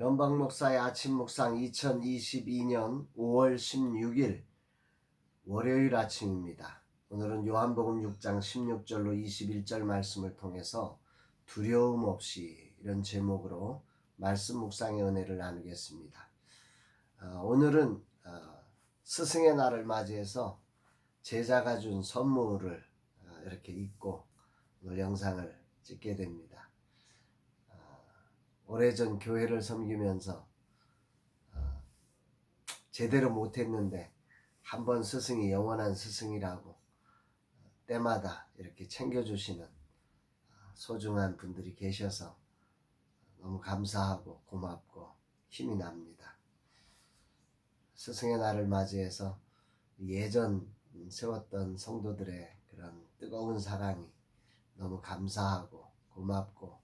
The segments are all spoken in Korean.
변방 목사의 아침 묵상 2022년 5월 16일 월요일 아침입니다. 오늘은 요한복음 6장 16절로 21절 말씀을 통해서 두려움 없이 이런 제목으로 말씀 묵상의 은혜를 나누겠습니다. 어, 오늘은 어, 스승의 날을 맞이해서 제자가 준 선물을 어, 이렇게 입고 오늘 영상을 찍게 됩니다. 어, 오래전 교회를 섬기면서 어, 제대로 못했는데 한번 스승이 영원한 스승이라고 어, 때마다 이렇게 챙겨주시는 어, 소중한 분들이 계셔서 너무 감사하고 고맙고 힘이 납니다. 스승의 날을 맞이해서 예전 세웠던 성도들의 그런 뜨거운 사랑이 너무 감사하고 고맙고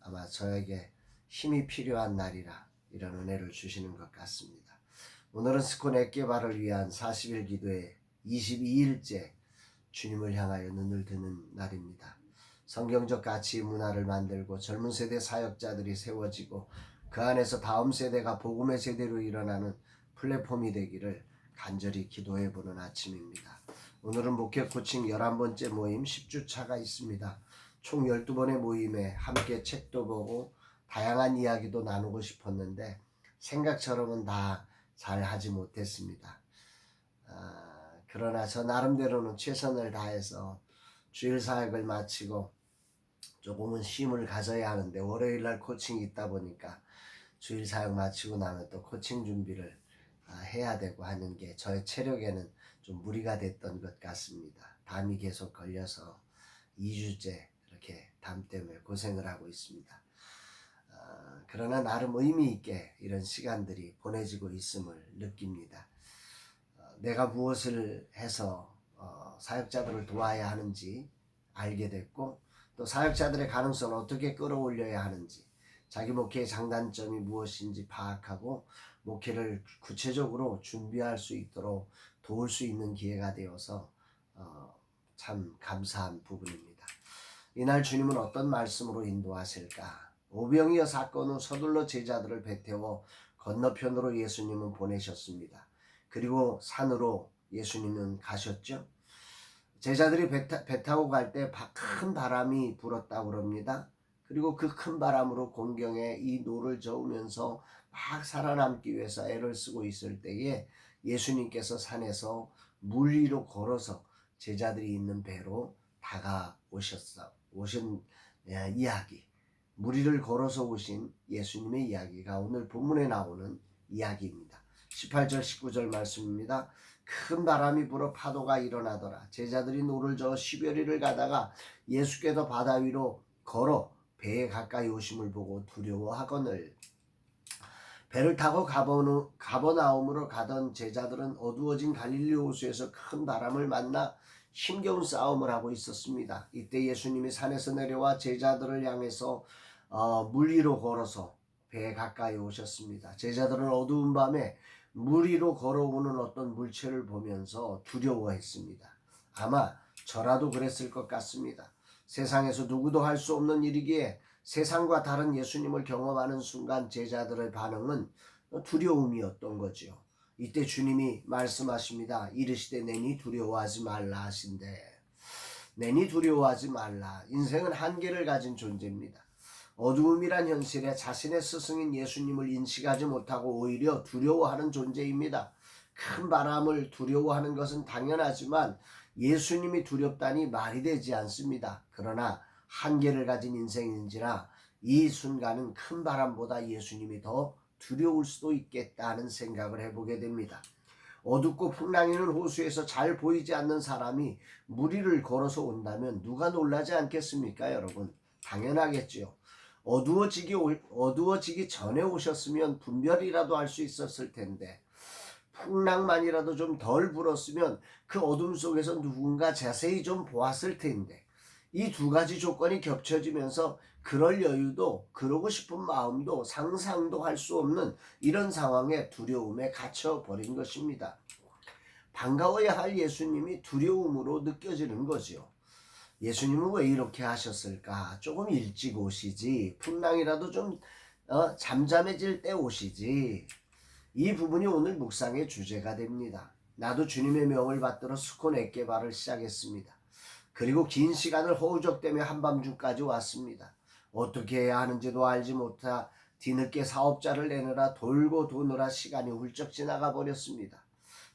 아마 저에게 힘이 필요한 날이라 이런 은혜를 주시는 것 같습니다. 오늘은 스콘 액계바를 위한 40일 기도의 22일째 주님을 향하여 눈을 드는 날입니다. 성경적 가치 문화를 만들고 젊은 세대 사역자들이 세워지고 그 안에서 다음 세대가 복음의 세대로 일어나는 플랫폼이 되기를 간절히 기도해 보는 아침입니다. 오늘은 목회 코칭 11번째 모임 10주차가 있습니다. 총 12번의 모임에 함께 책도 보고 다양한 이야기도 나누고 싶었는데 생각처럼은 다 잘 하지 못했습니다. 아, 그러나 저 나름대로는 최선을 다해서 주일 사역을 마치고 조금은 쉼을 가져야 하는데 월요일 날 코칭이 있다 보니까 주일 사역 마치고 나면 또 코칭 준비를 아, 해야 되고 하는 게 저의 체력에는 좀 무리가 됐던 것 같습니다. 담이 계속 걸려서 2주째 이렇게 담 때문에 고생을 하고 있습니다. 아, 그러나 나름 의미 있게 이런 시간들이 보내지고 있음을 느낍니다. 어, 내가 무엇을 해서 어, 사역자들을 도와야 하는지 알게 됐고 또 사역자들의 가능성을 어떻게 끌어올려야 하는지 자기 목회의 장단점이 무엇인지 파악하고 목회를 구체적으로 준비할 수 있도록 도울 수 있는 기회가 되어서 어, 참 감사한 부분입니다. 이날 주님은 어떤 말씀으로 인도하실까? 오병이어 사건 후 서둘러 제자들을 배태워 건너편으로 예수님은 보내셨습니다. 그리고 산으로 예수님은 가셨죠. 제자들이 배, 타, 배 타 고 갈 때 큰 바람이 불었다고 그럽니다. 그리고 그 큰 바람으로 공경에 이 노를 저으면서 막 살아남기 위해서 애를 쓰고 있을 때에 예수님께서 산에서 물 위로 걸어서 제자들이 있는 배로 다가오셨어 오신 예, 이야기 물 위를 걸어서 오신 예수님의 이야기가 오늘 본문에 나오는 이야기입니다. 18절 19절 말씀입니다. 큰 바람이 불어 파도가 일어나더라. 제자들이 노를 저어 시베리를 가다가 예수께서 바다 위로 걸어 배에 가까이 오심을 보고 두려워하거늘 배를 타고 가버누, 가버나움으로 가던 제자들은 어두워진 갈릴리 호수에서 큰 바람을 만나 힘겨운 싸움을 하고 있었습니다. 이때 예수님이 산에서 내려와 제자들을 향해서 어, 물 위로 걸어서 배에 가까이 오셨습니다. 제자들은 어두운 밤에 물 위로 걸어오는 어떤 물체를 보면서 두려워했습니다. 아마 저라도 그랬을 것 같습니다. 세상에서 누구도 할 수 없는 일이기에 세상과 다른 예수님을 경험하는 순간 제자들의 반응은 두려움이었던 거지요. 이때 주님이 말씀하십니다. 이르시되 내니 두려워하지 말라 하신대. 내니 두려워하지 말라. 인생은 한계를 가진 존재입니다. 어두움이란 현실에 자신의 스승인 예수님을 인식하지 못하고 오히려 두려워하는 존재입니다. 큰 바람을 두려워하는 것은 당연하지만 예수님이 두렵다니 말이 되지 않습니다. 그러나 한계를 가진 인생인지라 이 순간은 큰 바람보다 예수님이 더 두려울 수도 있겠다는 생각을 해보게 됩니다. 어둡고 풍랑이는 호수에서 잘 보이지 않는 사람이 무리를 걸어서 온다면 누가 놀라지 않겠습니까, 여러분? 당연하겠지요. 어두워지기, 어두워지기 전에 오셨으면 분별이라도 할 수 있었을 텐데, 풍랑만이라도 좀 덜 불었으면 그 어둠 속에서 누군가 자세히 좀 보았을 텐데, 이 두 가지 조건이 겹쳐지면서 그럴 여유도 그러고 싶은 마음도 상상도 할 수 없는 이런 상황에 두려움에 갇혀 버린 것입니다. 반가워야 할 예수님이 두려움으로 느껴지는 거지요. 예수님은 왜 이렇게 하셨을까? 조금 일찍 오시지. 풍랑이라도 좀 어, 잠잠해질 때 오시지. 이 부분이 오늘 묵상의 주제가 됩니다. 나도 주님의 명을 받들어 스콘 액개발을 시작했습니다. 그리고 긴 시간을 허우적대며 한밤중까지 왔습니다. 어떻게 해야 하는지도 알지 못하 뒤늦게 사업자를 내느라 돌고 도느라 시간이 훌쩍 지나가 버렸습니다.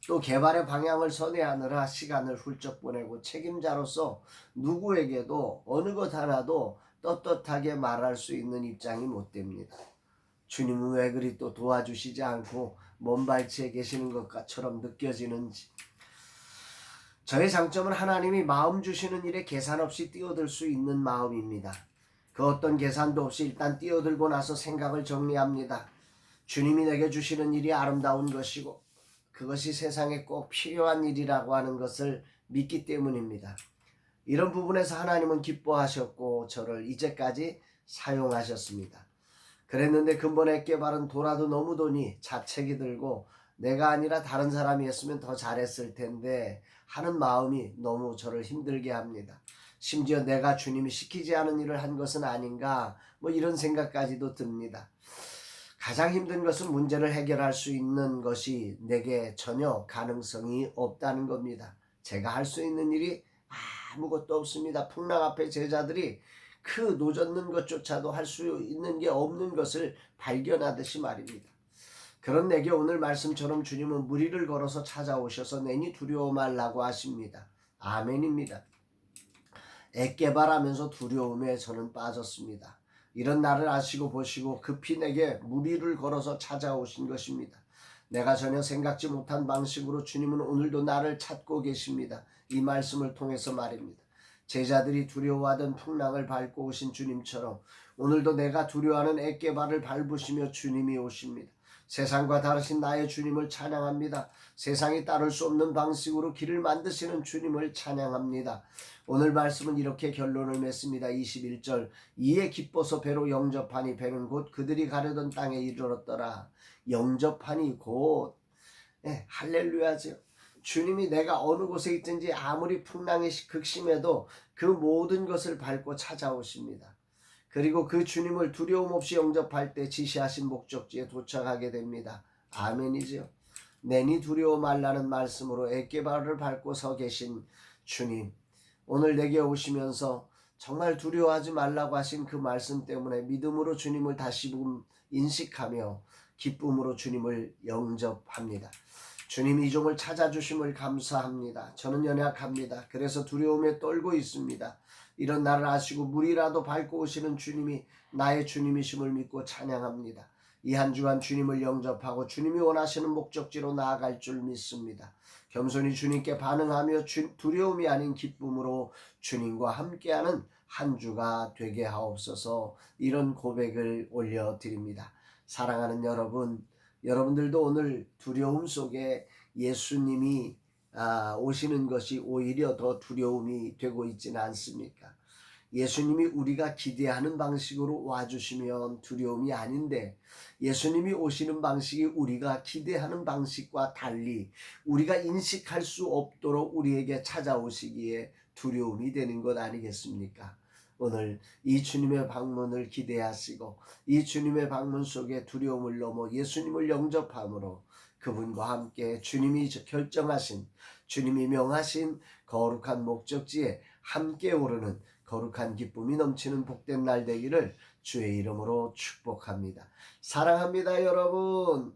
또 개발의 방향을 선회하느라 시간을 훌쩍 보내고 책임자로서 누구에게도 어느 것 하나도 떳떳하게 말할 수 있는 입장이 못 됩니다. 주님은 왜 그리 또 도와주시지 않고 먼 발치에 계시는 것처럼 느껴지는지. 저의 장점은 하나님이 마음 주시는 일에 계산 없이 뛰어들 수 있는 마음입니다. 그 어떤 계산도 없이 일단 뛰어들고 나서 생각을 정리합니다. 주님이 내게 주시는 일이 아름다운 것이고 그것이 세상에 꼭 필요한 일이라고 하는 것을 믿기 때문입니다. 이런 부분에서 하나님은 기뻐하셨고 저를 이제까지 사용하셨습니다. 그랬는데 근본의 깨발은 돌아도 너무 도니 자책이 들고 내가 아니라 다른 사람이 했으면 더 잘했을 텐데 하는 마음이 너무 저를 힘들게 합니다. 심지어 내가 주님이 시키지 않은 일을 한 것은 아닌가 뭐 이런 생각까지도 듭니다. 가장 힘든 것은 문제를 해결할 수 있는 것이 내게 전혀 가능성이 없다는 겁니다. 제가 할 수 있는 일이 아무것도 없습니다. 풍랑 앞에 제자들이 그 노젓는 것조차도 할 수 있는 게 없는 것을 발견하듯이 말입니다. 그런 내게 오늘 말씀처럼 주님은 무리를 걸어서 찾아오셔서 내니 두려워 말라고 하십니다. 아멘입니다. 애깨발하면서 두려움에 저는 빠졌습니다. 이런 나를 아시고 보시고 급히 내게 무리를 걸어서 찾아오신 것입니다. 내가 전혀 생각지 못한 방식으로 주님은 오늘도 나를 찾고 계십니다. 이 말씀을 통해서 말입니다. 제자들이 두려워하던 풍랑을 밟고 오신 주님처럼 오늘도 내가 두려워하는 애깨발을 밟으시며 주님이 오십니다. 세상과 다르신 나의 주님을 찬양합니다. 세상이 따를 수 없는 방식으로 길을 만드시는 주님을 찬양합니다. 오늘 말씀은 이렇게 결론을 맺습니다. 21절 이에 기뻐서 배로 영접하니 배는 곧 그들이 가려던 땅에 이르렀더라. 영접하니 곧 네, 할렐루야죠. 주님이 내가 어느 곳에 있든지 아무리 풍랑이 극심해도 그 모든 것을 밟고 찾아오십니다. 그리고 그 주님을 두려움 없이 영접할 때 지시하신 목적지에 도착하게 됩니다. 아멘이지요. 내니 두려워 말라는 말씀으로 애깨발을 밟고 서 계신 주님. 오늘 내게 오시면서 정말 두려워하지 말라고 하신 그 말씀 때문에 믿음으로 주님을 다시 인식하며 기쁨으로 주님을 영접합니다. 주님 이 종을 찾아주심을 감사합니다. 저는 연약합니다. 그래서 두려움에 떨고 있습니다. 이런 나를 아시고 물이라도 밟고 오시는 주님이 나의 주님이심을 믿고 찬양합니다. 이 한 주간 주님을 영접하고 주님이 원하시는 목적지로 나아갈 줄 믿습니다. 겸손히 주님께 반응하며 주, 두려움이 아닌 기쁨으로 주님과 함께하는 한 주가 되게 하옵소서 이런 고백을 올려드립니다. 사랑하는 여러분, 여러분들도 오늘 두려움 속에 예수님이 아, 오시는 것이 오히려 더 두려움이 되고 있지는 않습니까? 예수님이 우리가 기대하는 방식으로 와주시면 두려움이 아닌데 예수님이 오시는 방식이 우리가 기대하는 방식과 달리 우리가 인식할 수 없도록 우리에게 찾아오시기에 두려움이 되는 것 아니겠습니까? 오늘 이 주님의 방문을 기대하시고 이 주님의 방문 속에 두려움을 넘어 예수님을 영접함으로 그분과 함께 주님이 결정하신 주님이 명하신 거룩한 목적지에 함께 오르는 거룩한 기쁨이 넘치는 복된 날 되기를 주의 이름으로 축복합니다. 사랑합니다, 여러분.